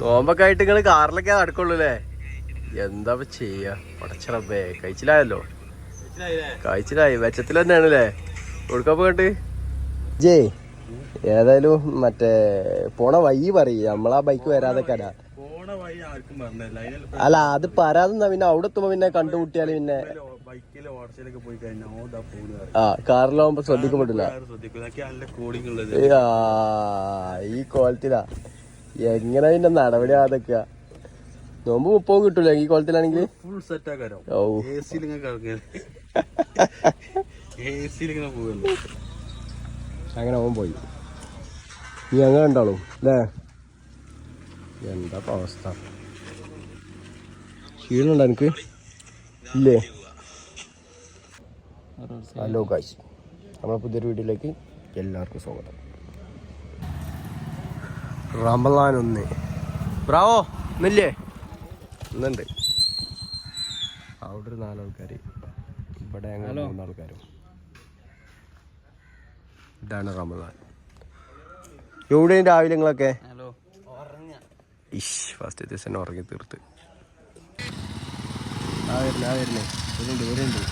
നോമ്പൊക്കെ ആയിട്ട് നിങ്ങൾ കാറിലൊക്കെ നടക്കുള്ളൂ അല്ലേ എന്താ ചെയ്യ? പടച്ചറബേ കഴിച്ചിലായല്ലോ. കഴിച്ചിലായി. വെച്ചത്തിൽ തന്നെയാണ് അല്ലേ കൊടുക്കാൻ കണ്ട് ജേ ഏതായാലും മറ്റേ പോണ വഴി പറയും. നമ്മളാ ബൈക്ക് വരാതെ കരാ പോണ വഴി ആർക്കും പറഞ്ഞില്ല അതിന് അല്ല അത് പരാതെന്നാ പിന്നെ അവിടെ എത്തുമ്പോ പിന്നെ കണ്ടുമുട്ടിയാൽ പിന്നെ. ആ കാറിലാവുമ്പോ ശ്രദ്ധിക്കപ്പെട്ടില്ല ഈ കോലത്തിലാ എങ്ങനെ അതിന്റെ നടപടി അതൊക്കെ നോമ്പ് മുപ്പോ കിട്ടൂല? ഈ കോലത്തിലാണെങ്കിൽ ഫുൾ സെറ്റ് ആക്കാരോ ഓ എ സിയിൽ ഇങ്ങനെ കിടക്കുക എ സിയിൽ ഇങ്ങനെ പോകുമല്ലോ അങ്ങനെ അവൻ പോയി. നീ അങ്ങനെ ഉണ്ടാളും അല്ലേ എന്താ അവസ്ഥ? ക്ഷീണുണ്ടോ എനിക്ക് ഇല്ലേ? ഹലോ കാശ് നമ്മളെ പുതിയൊരു വീഡിയോയിലേക്ക് എല്ലാവർക്കും സ്വാഗതം. റമലാൻ ഒന്ന്. ബ്രാവോ ഇന്നില്ലേ? ഇന്നുണ്ട്. അവിടെ ഒരു നാലാൾക്കാർ ഇവിടെ ഞങ്ങൾ മൂന്നാൾക്കാരും. ഇതാണ് റമലാൻ എവിടെയും രാവിലെ നിങ്ങളൊക്കെ? ഇഷ് ഫസ്റ്റ് ദിവസം ഉറങ്ങി തീർത്ത്. ആ വരുന്നേ ആ വരുന്നേ വരുന്നുണ്ട് വരുന്നുണ്ട്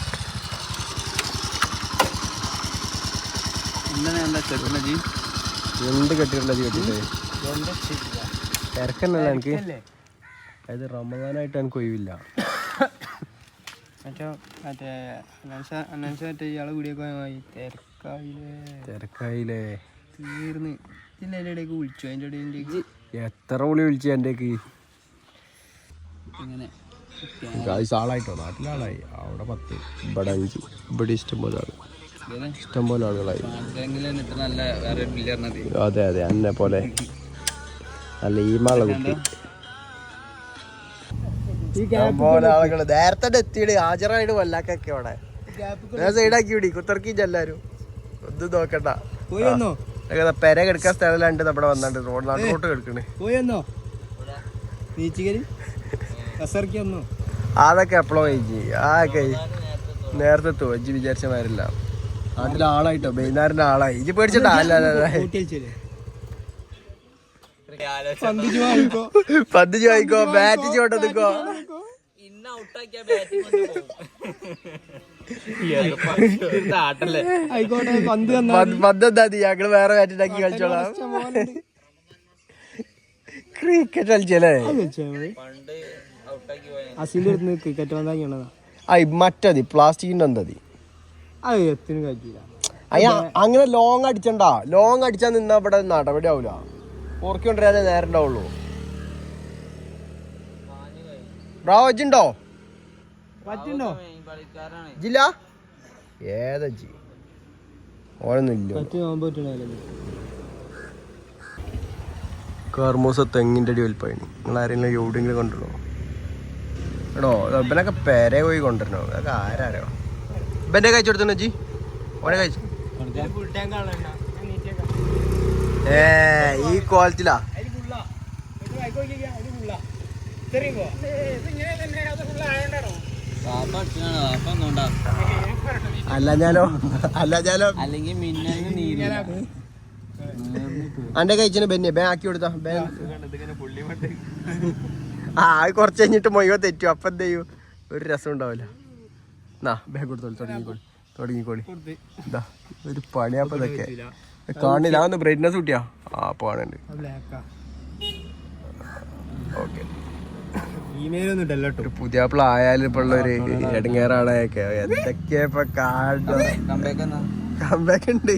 എന്ത് കെട്ടിട്ടുള്ള ജി കെട്ടിട്ട് തിരക്കന്നല്ല എനിക്ക്. അതായത് റമദാനായിട്ട് എനിക്ക് ഒഴിവില്ല. മറ്റേ മറ്റേ അനൗൺസ് അനൗൺസ് മറ്റേ ഇയാളെ വീഡിയോ വാങ്ങി. തിരക്കായില്ലേ? തിരക്കായില്ലേ? തീർന്ന്. ഇതിന്റെ അതിന്റെ ഇടയ്ക്ക് വിളിച്ചു? അതിന്റെ ഇടയിൽ എത്ര വിളി വിളിച്ചു ഇങ്ങനെ. ഗായ്സ് ആളായിട്ടോ? നാട്ടിലാളായി അവിടെ പത്ത്. ഇവിടെ അഞ്ച്. ഇവിടെ ഇഷ്ടം പോലെ ആൾ. ഇഷ്ടം പോലെ ആളുകളായി. അതെ അതെ. എന്നെ പോലെ. നല്ല ഈമാള കുട്ടി. ആളുകൾ നേരത്തെ എത്തിയിട്ട് ഹാജറായിട്ട് വല്ലാക്കൊക്കെ അവിടെ. ഞാൻ സൈഡാക്കി വിടി. കുത്തർക്കിച്ച് എല്ലാരും. ഒന്നും നോക്കണ്ട. പെര കെടുക്കാൻ സ്ഥലമുണ്ട് നമ്മുടെ വന്നാണ്ട് റോഡ് നാട്ടിലോട്ട് കിടക്കണേ. അതൊക്കെ എപ്പോഴും കഴിച്ച് ആക്കെ നേരത്തെ എത്തുമോ ഇജ്ജ് വിചാരിച്ച മാരില്ല അതിലാളായിട്ടോ? ആളായിട്ടോ വൈകുന്നേരന്റെ ആളായി. ഇജ്ജ് പേടിച്ചിട്ടാ? അല്ല അല്ല, പന്ത് ചോദിക്കോ ബാറ്റ് ചോട്ടെടുക്കോ നിക്കോ ആയിക്കോട്ടെ പന്ത് തന്നാ പന്ത് എന്താ ഞങ്ങൾ വേറെ ബാറ്റ് ഉണ്ടാക്കി കളിച്ചോളാം. ക്രിക്കറ്റ് കളിച്ചല്ലേ? അസിന്റെ അടുത്ത് ക്രിക്കറ്റ് വന്നാക്കിയാണതാ ആ മറ്റതി പ്ലാസ്റ്റിക്കിന്റെ എന്താ അത് എത്തിനും കഴിച്ചില്ല അയ്യ അങ്ങനെ ലോങ് അടിച്ചണ്ട? ലോങ് അടിച്ചാ നിന്നാ ഇവിടെ നടപടി ആവൂല. ഓർക്കി കൊണ്ടുവരാനേ നേരം ഉണ്ടാവുള്ളൂ ബ്രാവോ അജ്ജുണ്ടോ പറ്റുണ്ടോ? ജില്ല ഏതാ ജി പറ്റണല്ലോ കർമൂസ തെങ്ങിന്റെ അടി വലിപ്പണി നിങ്ങൾ ആരെങ്കിലും എവിടെയെങ്കിലും കൊണ്ടുവരണോ? എടോ ഇവനൊക്കെ പെരെ പോയി കൊണ്ടുവരണോ? അതൊക്കെ ആരാരോ ഇവന്റെ കഴിച്ചു കൊടുത്തോ ജി ഓനെ കഴിച്ചു ഏ ഈ ക്വാളിറ്റിയിലാ അല്ല ഞാനോ അല്ല ഞാനോ. അല്ലെങ്കിൽ മിന്നലിന് നീരില്ല. അന്റെ കഴിച്ചിന് ബെന്നെ ബേ ആക്കി കൊടുത്താ ബേ. ആ അത് കുറച്ച് കഴിഞ്ഞിട്ട് മൊയ്യോ തെറ്റു. അപ്പൊ എന്ത് ചെയ്യൂ? ഒരു രസം ഉണ്ടാവില്ല. നാ ബേ കൊടുത്തോളി തുടങ്ങിക്കോളി. തുടങ്ങിക്കോളി. ഇതാ ഒരു പണിയാപ്പ ഇതൊക്കെ. കാണില്ല. ഒന്ന് ബ്രൈറ്റ്നസ് കൂട്ടിയാ? ആ പോണുണ്ട് ഓക്കെ. ഒരു പുതിയ ആയാലും ഇപ്പൊ ഉള്ള ഒരു ഇടങ്ങേറാണൊക്കെ എന്തൊക്കെയാ ഇപ്പൊ കാണുന്നത് കമ്പാക്ക് ഉണ്ട്.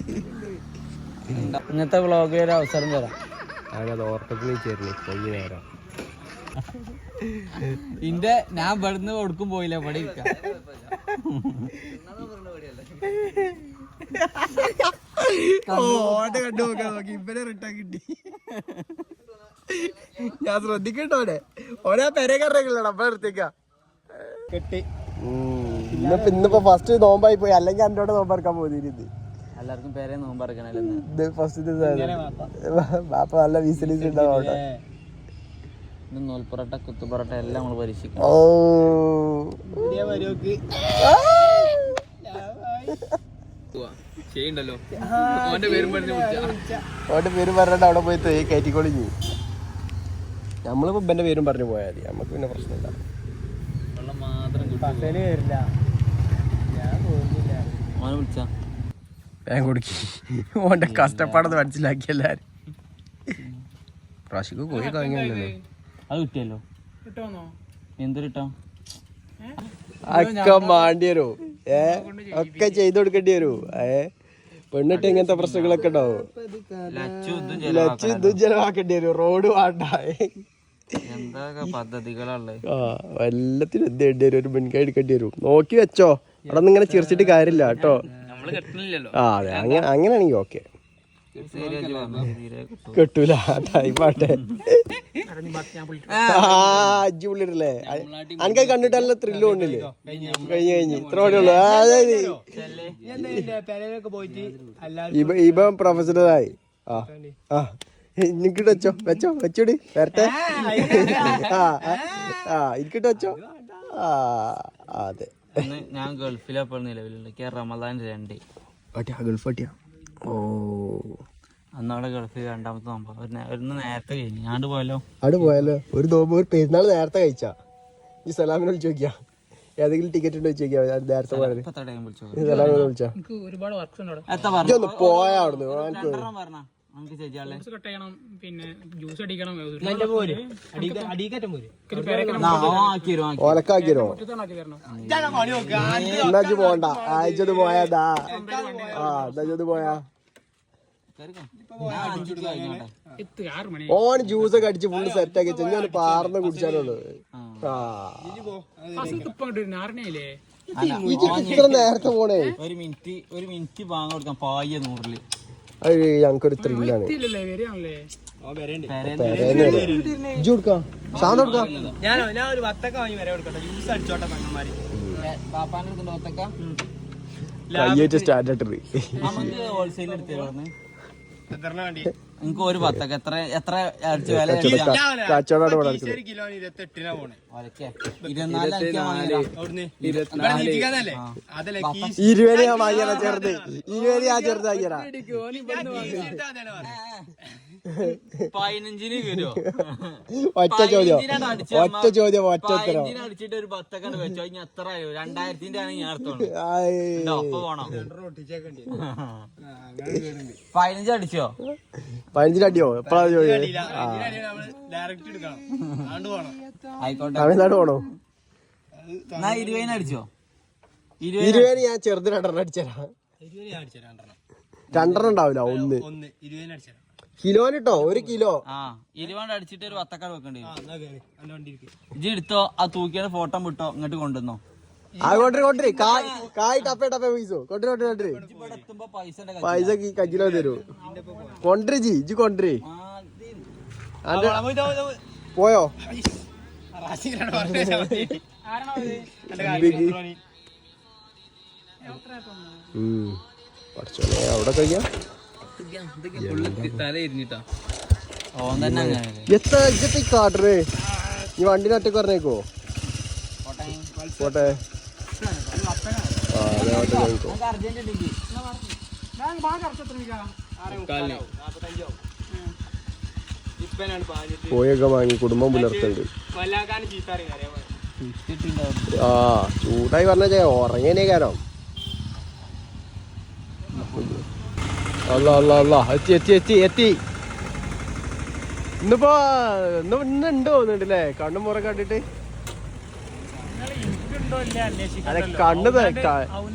ഇന്നത്തെ വ്ളോഗ് ഒരു അവസരം തരാം. ചേർന്നു നേരം. ഇന്റെ ഞാൻ ഇവിടുന്ന് കൊടുക്കും പോയില്ല ഇവിടെ ഇരിക്കാം. ഓടെ കണ്ടു നോക്കാൻ നോക്കി ഇവനെ റിട്ടേൺ കിട്ടി. ഞാൻ ശ്രദ്ധിക്കട്ടോ ഓനെ ഓനെ പെരെ കറങ്ങില്ലടാ അപ്പൊ നിർത്തിക്ക കെട്ടി. ഇന്നിപ്പോ ഇന്നിപ്പോ ഫസ്റ്റ് നോമ്പായി പോയി. അല്ലെങ്കിൽ എന്നോട് നോമ്പറക്കാൻ പോയിരുന്നു എല്ലാവർക്കും പേരെ നോമ്പറക്കണല്ലോ ഫസ്റ്റ് ബാപ്പ നല്ല വിസിലിസ് ഉണ്ടാവും അവിടെ. ഇന്ന് നൂൽപ്പൊറോട്ട കുത്തുപൊറോട്ട എല്ലാം നമ്മൾ പരീക്ഷിക്കും ഓ. ചെയ്യണ്ടല്ലോ? ഓന്റെ പേരും പറഞ്ഞ് വിളിച്ചാ. ഓന്റെ പേര് പറഞ്ഞിട്ട് അവിടെ പോയി തേ കയറ്റിക്കൊളിഞ്ഞു നമ്മളിപ്പോ ഇവന്റെ പേരും പറഞ്ഞു പോയാൽ മതി. നമുക്ക് പിന്നെ പ്രശ്നമില്ല. വെള്ളം മാത്രം വരില്ല. ഞാൻ പോകുന്നില്ല ഓനെ വിളിച്ചാ. വേഗം കൊടുക്കി. ഓന്റെ കഷ്ടപ്പാടൊന്ന് മനസ്സിലാക്കി എല്ലാരും. പ്രാവശ്യക്ക് പോയി കഴിഞ്ഞല്ലോ അത് കിട്ടിയല്ലോ. എന്തൊരിട്ടോ? ഒക്കെ മാണ്ടി വരൂ ഏ? ഒക്കെ ചെയ്തു കൊടുക്കേണ്ടി വരൂ? ഏ? പെണ്ണിട്ട് ഇങ്ങനത്തെ പ്രശ്നങ്ങളൊക്കെ ഉണ്ടാവും? ലച്ചു ഇതും ചെലവാക്കേണ്ടി വരും. റോഡ് വേണ്ട ആ എല്ലാത്തിനും എന്ത് വേണ്ടി വരും. ഒരു മുൻകൈ എടുക്കേണ്ടി വരും. നോക്കി വെച്ചോ. അവിടെ നിന്ന് ഇങ്ങനെ ചിരിച്ചിട്ട് കാര്യമില്ല കേട്ടോ. ആ അതെ അങ്ങനെ അങ്ങനെയാണെങ്കിൽ ഓക്കെ ശരിയാക്കി പറഞ്ഞു തീരെ കിട്ടും കിട്ടൂല ടൈമാട്ടെ ആ അജ്ജി പുള്ളിട്ടല്ലേ അനക്ക് കണ്ടിട്ടല്ല ത്രില്ല് കൊണ്ടില്ലേ? കഴിഞ്ഞ് കഴിഞ്ഞ്. ഇത്ര ഓടിയുള്ളൂ അതായത് ഇവ പ്രൊഫഷണലായി ആ ആ. എനിക്കിട്ട് വെച്ചോ വെച്ചോ വെച്ചോടി. വരട്ടെ. ആ ആ, എനിക്കിട്ട് വെച്ചോ. ആ അതെ. ഞാൻ ഗൾഫിലപ്പോൾ നിലവിലുണ്ട് റമദാൻ രണ്ട്. രണ്ടേ ഗൾഫ് പട്ടിയാ ഓ. രണ്ടാമത്തെ നോമ്പ്. ഒരു നേ- ഒരു നേരത്തെ കഴിഞ്ഞു. ഞാണ്ട് പോയല്ലോ അവിടെ പോയാലോ? ഒരു നോമ്പ് ഒരു പെരുന്നാൾ നേരത്തെ കഴിച്ചാ. ഈ സലാമിനെ വിളിച്ചു നോക്കിയാ. ഏതെങ്കിലും ടിക്കറ്റ് ഉണ്ടോ വെച്ച് നോക്കിയാ നേരത്തെ പോയത് ടൈം വിളിച്ചോ സലാമിനെ ഒരുപാട് വർക്ക് ഒന്ന് പോയാ അവിടുന്ന്. നമുക്ക് കട്ട് ചെയ്യണം പിന്നെ ജ്യൂസ് അടിക്കണം ഓലക്കാക്കിരോ പോണ്ട. പോയാതാ ആ എന്നാച്ചത് പോയാ. ഓൺ ഞാൻ അഞ്ചിക്ക് ആറ് മണി. ഓൻ ജ്യൂസ് ഒക്കെ അടിച്ച് ഫുള്ള് സെറ്റ് ആക്കി വെച്ചാൽ ഞാൻ പാർന്ന് കുടിച്ചാലുള്ളൂ ആ. ഇത്ര നേരത്തെ പോണേ. ഒരു മിനിറ്റ് ഒരു മിനിറ്റ് വാങ്ങാൻ കൊടുക്കാം. പായ നൂറിൽ. അത് ഞങ്ങൾക്കൊരു ത്രില്ലാണ് കയ്യേറ്റ് നമുക്ക് ഹോൾസെയിൽ എടുത്തിരുന്നു നിങ്ങൾക്ക് ഒരു പത്തൊക്കെ. എത്ര എത്ര അടിച്ച് വില കച്ചവടം ഒരു കിലോ പോണേ. ഇരുപത് ഞാൻ വാങ്ങിയതാ ചെറുത്. ഇരുപത് ഞാൻ പതിനഞ്ചിന് വരുമോ ഒറ്റ ചോദ്യം. ഒറ്റ ചോദ്യം ഒറ്റ ഉത്തരം. അടിച്ചിട്ട് ഒരു പത്തക്കണ്ട് വെച്ചോ ഇനി എത്ര ആയോ? രണ്ടായിരത്തിന്റെ പതിനഞ്ച് അടിച്ചോ? പതിനഞ്ചിന് അടിയോ? എപ്പോഴാ ചോദ്യം? പോണം. ആയിക്കോട്ടെ. തമിഴ്നാട് പോണോ? എന്നാ ഇരുപതിന് അടിച്ചോ? ഇരുപത് ഇരുപതിന് ഞാൻ ചെറുതിന് രണ്ടെണ്ണം അടിച്ചരാ. ഇരുപത് ഞാൻ അടിച്ചു രണ്ടെണ്ണം. രണ്ടെണ്ണം ഉണ്ടാവില്ല ഒന്ന്. ഒന്ന്. ഇരുപതിന് അടിച്ചു കിലോന് കേട്ടോ ഒരു കിലോ? ആ ഇരുപത് അടിച്ചിട്ട് ഒരു വത്തക്കാട് വെക്കണ്ടി. ഇജ്ജ് എടുത്തോ? ആ തൂക്കിയുടെ ഫോട്ടോ വിട്ടോ ഇങ്ങോട്ട് കൊണ്ടുവന്നോ? ആ കൊണ്ടര് കൊണ്ടര് കായ് കായ് ടപ്പേ ടപ്പേ പൈസോ. കജിലോ തരൂ. കൊണ്ടര് ജി ഇജ് കൊണ്ടര് അന്റെ പോയോ ഉം. പഠിച്ചോനെ അവിടെ കഴിയാ തല ഇരുന്നിട്ടാ ഓൻ തന്നെ അങ്ങനെ എത്ര ഇജത്തെ ഈ വണ്ടി നട്ടേക്ക് പറഞ്ഞേക്കോ? പോട്ടെ. പോയൊക്കെ. വാങ്ങി കുടുംബം പുലർത്തുന്നുണ്ട് ആ ചൂടായി പറഞ്ഞ ഉറങ്ങിയനെ കാരണം അല്ല അല്ല അല്ല. എത്തി എത്തി എത്തി എത്തി. ഇന്നിപ്പോ ഇന്ന് ഇന്ന് ഉണ്ടോ തോന്നുന്നുണ്ടല്ലേ കണ്ണും മുറ കണ്ടിട്ട്. അതെ കണ്ണ്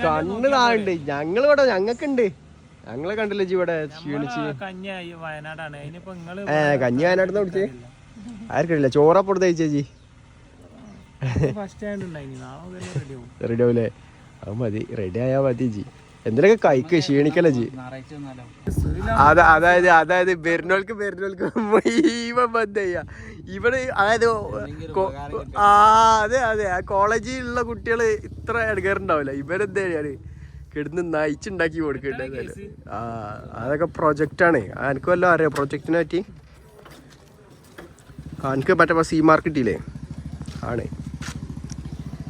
കണ്ണ് താണ്ട് ഞങ്ങളിവിടെ ഞങ്ങക്കുണ്ട് ഞങ്ങളെ കണ്ടില്ലേ ജി ഇവിടെ ക്ഷീണിച്ച്? ഏ കഞ്ഞി വയനാട്ടിന്ന് വിളിച്ചേ ആർക്കറിയില്ല. ചോറപ്പൊടുത്ത് കഴിച്ചേച്ചി റെഡി ആവൂലേ? അത് മതി. റെഡി ആയാ മതി ജി എന്തിനൊക്കെ കഴിക്ക്? ക്ഷീണിക്കല്ലേ ജി? അത അതായത് അതായത് വരുന്നോൾക്ക് വരുന്നോൾക്ക് മുഴുവൻ ബന്ധ ഇവിടെ അതായത് ആ അതെ അതെ. ആ കോളേജിലുള്ള കുട്ടികൾ ഇത്ര ഇടകേറുണ്ടാവില്ല ഇവരെന്താ ചെയ്യാണ് കിടന്ന് നയിച്ചുണ്ടാക്കി കൊടുക്കണ്ടേ ആ അതൊക്കെ പ്രൊജക്റ്റാണ് എനിക്ക് വല്ലതും അറിയാം? പ്രൊജക്റ്റിനെ പറ്റി? എനിക്ക് മറ്റേ സി മാർക്ക് കിട്ടിയില്ലേ? ആണ്.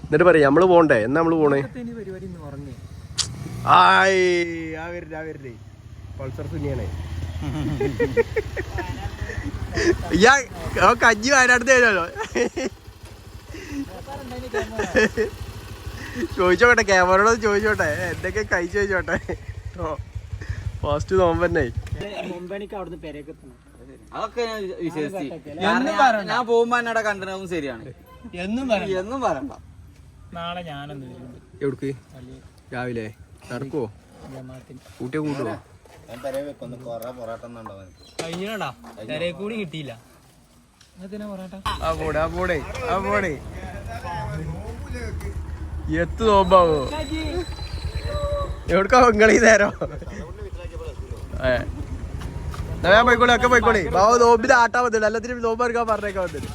എന്നിട്ട് പറയാം നമ്മൾ പോണ്ടേ? എന്നാ നമ്മൾ പോണേ? പരിപാടി ആയ് ആ വരരുത് ആ വരരുത് പൾസർ സുനിയാണ്. ഇയ്യാ ഓ കഞ്ഞി വയനാട്ടിൽ തരുമല്ലോ. ചോദിച്ചോട്ടെ ക്യാമറയോട് ചോദിച്ചോട്ടെ. എന്തൊക്കെ കഴിച്ചു ചോദിച്ചോട്ടെ. ഫസ്റ്റ് നോമ്പന്നെ അതൊക്കെ ഞാൻ വിശ്വസിച്ച്. ഞാൻ- ഞാൻ പോകുമ്പോ എന്നോട് കണ്ടതും ശരിയാണ്. എന്നും എന്നും പറയണ്ട. നാളെ ഞാനൊന്ന് എവിടേക്ക്? രാവിലെ? നടക്കുവോ കൂട്ടിയെ കൂട്ടുവോ? കഴിഞ്ഞാടാ തരേ കൂടി കിട്ടിയില്ല. അങ്ങനത്തെ പൊറാട്ട? ആ പോടെ ആ പോടെ ആ പോടെ. എത്തു നോമ്പാവോ? എവിടക്കാ നിങ്ങളീ നേരം? ഞാൻ പോയിക്കോളി ഒക്കെ പോയിക്കോളി. ബാബു നോമ്പിന് ആട്ടാ വന്നില്ല. എല്ലാത്തിനും നോമ്പ് എടുക്കാൻ പറഞ്ഞേക്കാൻ വന്നില്ല.